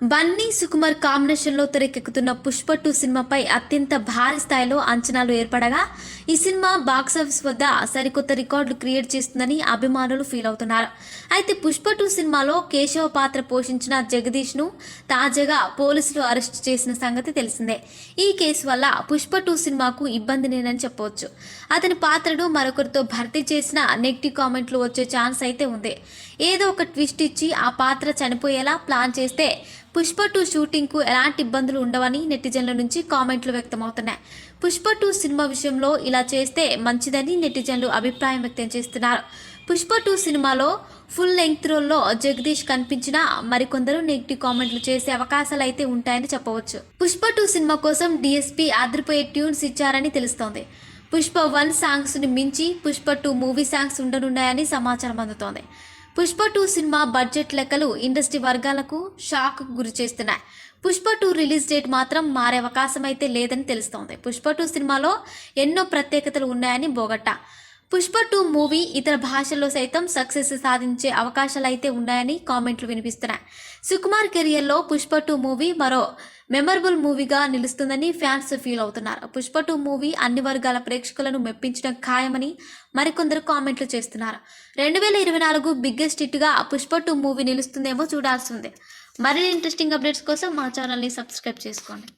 Bunny Sukumar కాంబినేషన్లో తెరకెక్కుతున్న Pushpa two సినిమాపై అత్యంత భారీ స్థాయిలో అంచనాలు ఏర్పడగా ఈ సినిమా బాక్సాఫీస్ వద్ద సరికొత్త రికార్డులు క్రియేట్ చేస్తుందని అభిమానులు ఫీల్ అవుతున్నారు. అయితే పుష్ప టూ సినిమాలో కేశవ పాత్ర పోషించిన జగదీష్ను తాజాగా పోలీసులు అరెస్ట్ చేసిన సంగతి తెలిసిందే. ఈ కేసు వల్ల పుష్ప టూ సినిమాకు ఇబ్బందినేనని చెప్పవచ్చు. అతని పాత్రను మరొకరితో భర్తీ చేసిన నెగిటివ్ కామెంట్లు వచ్చే ఛాన్స్ అయితే ఉంది. ఏదో ఒక ట్విస్ట్ ఇచ్చి ఆ పాత్ర చనిపోయేలా ప్లాన్ చేస్తే పుష్ప టూ షూటింగ్కు ఎలాంటి ఇబ్బందులు ఉండవని నెటిజన్ల నుంచి కామెంట్లు వ్యక్తమవుతున్నాయి. పుష్ప టూ సినిమా విషయంలో ఇలా చేస్తే మంచిదని నెటిజన్లు అభిప్రాయం వ్యక్తం చేస్తున్నారు. పుష్ప టూ సినిమాలో ఫుల్ లెంగ్త్ రోల్లో జగదీష్ కనిపించినా మరికొందరు నెగిటివ్ కామెంట్లు చేసే అవకాశాలు అయితే ఉంటాయని చెప్పవచ్చు. పుష్ప టూ సినిమా కోసం డిఎస్పీ ఆదిరిపోయే ట్యూన్స్ ఇచ్చారని తెలుస్తోంది. పుష్ప వన్ సాంగ్స్ని మించి పుష్ప టూ మూవీ సాంగ్స్ ఉండనున్నాయని సమాచారం అందుతోంది. పుష్ప టూ సినిమా బడ్జెట్ లెక్కలు ఇండస్ట్రీ వర్గాలకు షాక్ గురి చేస్తున్నాయి పుష్ప టూ రిలీజ్ డేట్ మాత్రం మారే అవకాశం అయితే లేదని తెలుస్తోంది. పుష్ప టూ సినిమాలో ఎన్నో ప్రత్యేకతలు ఉన్నాయని బోగట్టా. పుష్ప టూ మూవీ ఇతర భాషల్లో సైతం సక్సెస్ సాధించే అవకాశాలు అయితే ఉన్నాయని కామెంట్లు వినిపిస్తున్నాయి. సుకుమార్ కెరియర్లో పుష్ప టూ మూవీ మరో మెమరబుల్ మూవీగా నిలుస్తుందని ఫ్యాన్స్ ఫీల్ అవుతున్నారు. పుష్ప టూ మూవీ అన్ని వర్గాల ప్రేక్షకులను మెప్పించడం ఖాయమని మరికొందరు కామెంట్లు చేస్తున్నారు. రెండు వేల ఇరవై నాలుగు బిగ్గెస్ట్ హిట్గా పుష్ప టూ మూవీ నిలుస్తుందేమో చూడాల్సిందే మరిన్ని ఇంట్రెస్టింగ్ అప్డేట్స్ కోసం మా ఛానల్ని సబ్స్క్రైబ్ చేసుకోండి.